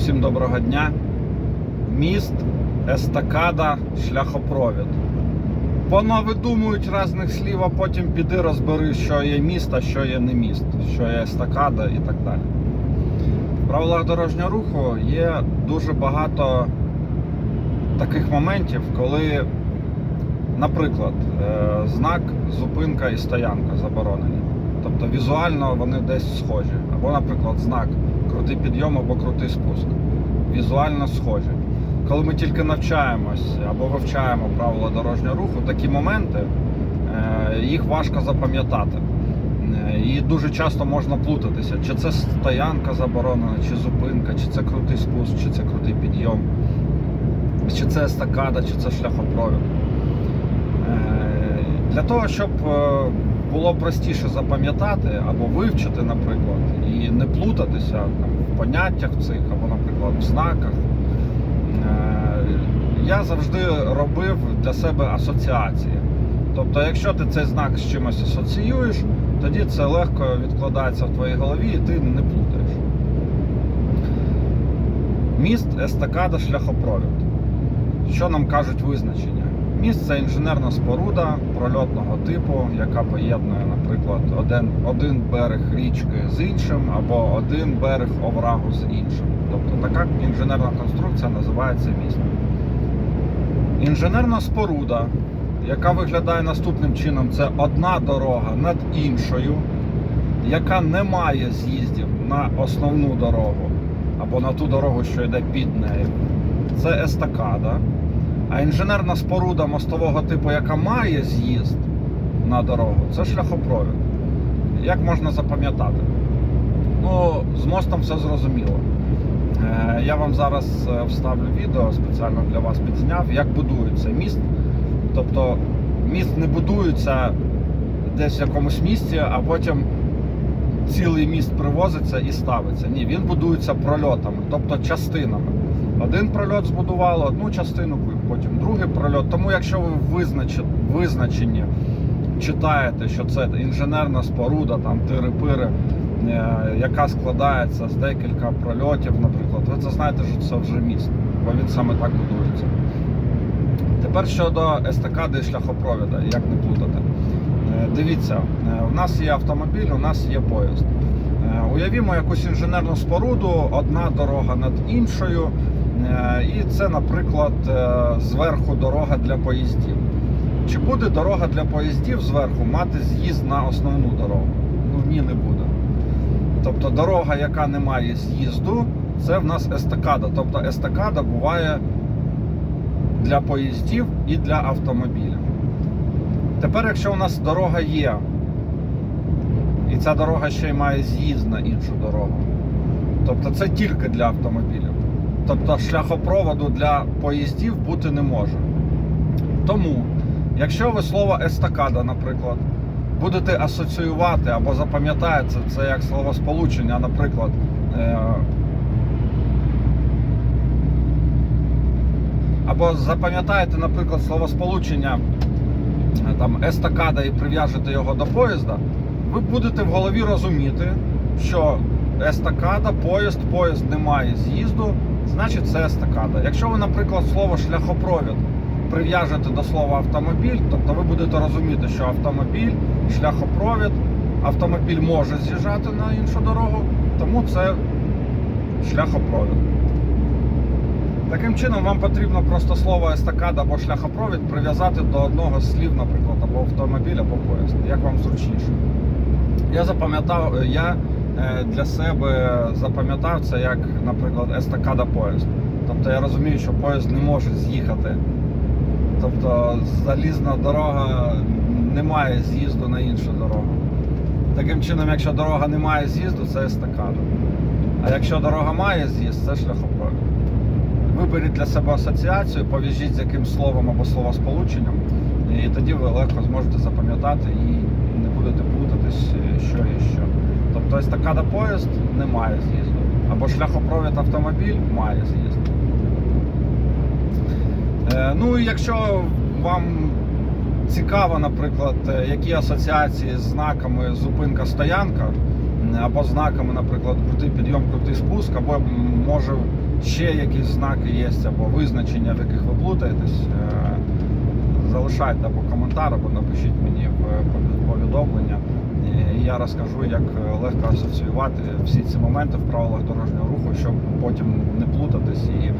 Всім доброго дня. Міст, естакада, шляхопровід. Понавидумують різних слів, а потім піди розбери, що є міст, а що є не міст, що є естакада і так далі. В правилах дорожнього руху є дуже багато таких моментів, коли, наприклад, е, знак зупинка і стоянка заборонені. Тобто візуально вони десь схожі. Або, наприклад, знак крутий підйом або крутий спуск. Візуально схожі. Коли ми тільки навчаємось або вивчаємо правила дорожнього руху, такі моменти е, їх важко запам'ятати. Е, І дуже часто можна плутатися, чи це стоянка заборонена, чи зупинка, чи це крутий спуск, чи це крутий підйом, чи це естакада, чи це шляхопровід. Е, Для того, щоб було простіше запам'ятати або вивчити, наприклад, і не плутатися там, поняттях цих, або, наприклад, в знаках, е, я завжди робив для себе асоціації. Тобто, якщо ти цей знак з чимось асоціюєш, тоді це легко відкладається в твоїй голові і ти не плутаєш. Міст, естакада, шляхопровід. Що нам кажуть визначення? Міст це інженерна споруда прольотного типу, яка поєднує, наприклад, один, один берег річки з іншим або один берег оврагу з іншим. Тобто така інженерна конструкція називається містом. Інженерна споруда, яка виглядає наступним чином, це одна дорога над іншою, яка не має з'їздів на основну дорогу або на ту дорогу, що йде під нею. Це естакада. А інженерна споруда мостового типу, яка має з'їзд на дорогу, це шляхопровід. Як можна запам'ятати? Ну, з мостом все зрозуміло. Е, Я вам зараз е, вставлю відео, спеціально для вас підзняв, як будується міст. Тобто міст не будується десь в якомусь місці, а потім цілий міст привозиться і ставиться. Ні, він будується прольотами, тобто частинами. Один прольот збудували, одну частину, потім другий прольот. Тому якщо ви визначені читаєте, що це інженерна споруда, там тири-пири, е, яка складається з декілька прольотів, наприклад, ви це знаєте, що це вже міст, бо він саме так будується. Тепер щодо естакади і шляхопровіда, як не плутати. Е, Дивіться, е, у нас є автомобіль, у нас є поїзд. Уявімо якусь інженерну споруду, одна дорога над іншою. Е, І це, наприклад, е, зверху дорога для поїздів. Чи буде дорога для поїздів зверху мати з'їзд на основну дорогу? Ну ні, не буде. Тобто дорога, яка не має з'їзду, це в нас естакада. Тобто естакада буває для поїздів і для автомобілів. Тепер, якщо у нас дорога є, і ця дорога ще й має з'їзд на іншу дорогу, тобто це тільки для автомобілів. Тобто шляхопроводу для поїздів бути не може. Тому, якщо ви слово естакада, наприклад, будете асоціювати або запам'ятаєте це як словосполучення, наприклад, е, або запам'ятаєте, наприклад, словосполучення е, там естакада і прив'яжете його до поїзда, ви будете в голові розуміти, що естакада, поїзд, поїзд не має з'їзду, значить це естакада. Якщо ви, наприклад, слово шляхопровід прив'яжете до слова автомобіль, тобто ви будете розуміти, що автомобіль, шляхопровід, автомобіль може з'їжджати на іншу дорогу, тому це шляхопровід. Таким чином, вам потрібно просто слово естакада або шляхопровід прив'язати до одного з слів, наприклад, або автомобіль, або поїзд, як вам зручніше. Я запам'ятав, я для себе запам'ятав це як, наприклад, естакада поїзд. Тобто я розумію, що поїзд не може з'їхати. Тобто залізна дорога не має з'їзду на іншу дорогу. Таким чином, якщо дорога не має з'їзду, це естакада. А якщо дорога має з'їзд, це шляхопровід. Виберіть для себе асоціацію, пов'яжіть з якимсь словом або словосполученням, і тоді ви легко зможете запам'ятати і не будете плутатись, е, що і що. Тобто естакада поїзд не має з'їзду. Або шляхопровід автомобіль має з'їзд. Е, Ну і якщо вам цікаво, наприклад, е, які асоціації з знаками зупинка-стоянка, або знаками, наприклад, крутий підйом, крутий спуск, або може ще якісь знаки є, або визначення, в яких ви плутаєтесь. Е, Залишайте або коментар, або напишіть мені в я розкажу, як е, легко асоціювати всі ці моменти в правилах дорожнього руху, щоб потім не плутатись. І е,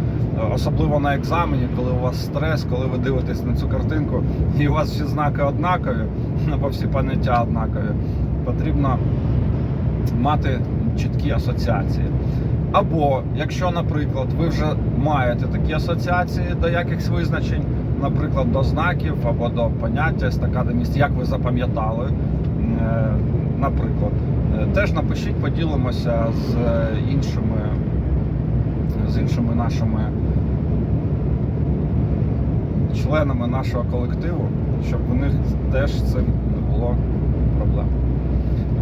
особливо на екзамені, коли у вас стрес, коли ви дивитесь на цю картинку, і у вас всі знаки однакові, або всі поняття однакові, потрібно мати чіткі асоціації. Або якщо, наприклад, ви вже маєте такі асоціації до якихось визначень, наприклад, до знаків або до поняття естакади місць, як ви запам'ятали, е, наприклад, е, теж напишіть, поділимося з іншими, з іншими нашими членами нашого колективу, щоб у них теж з цим не було проблем.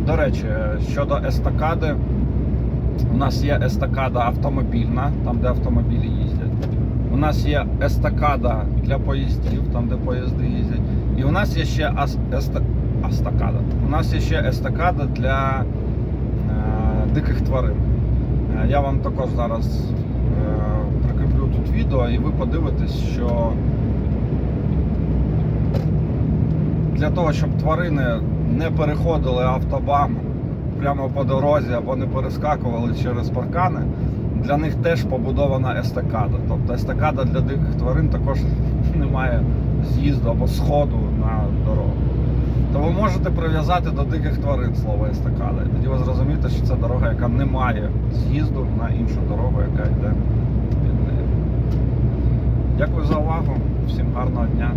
До речі, щодо естакади, у нас є естакада автомобільна, там де автомобілі їздять. У нас є естакада для поїздів, там де поїзди їздять. І у нас є ще ас, еста, астакада. У нас є ще естакада для е, диких тварин. Е, Я вам також зараз е, прикріплю тут відео, і ви подивитесь, що для того, щоб тварини не переходили автобан прямо по дорозі або не перескакували через паркани, для них теж побудована естакада. Тобто естакада для диких тварин також не має з'їзду або сходу на дорогу. То ви можете прив'язати до диких тварин слово естакада. І тоді ви зрозумієте, що це дорога, яка не має з'їзду на іншу дорогу, яка йде від неї. Дякую за увагу. Всім гарного дня.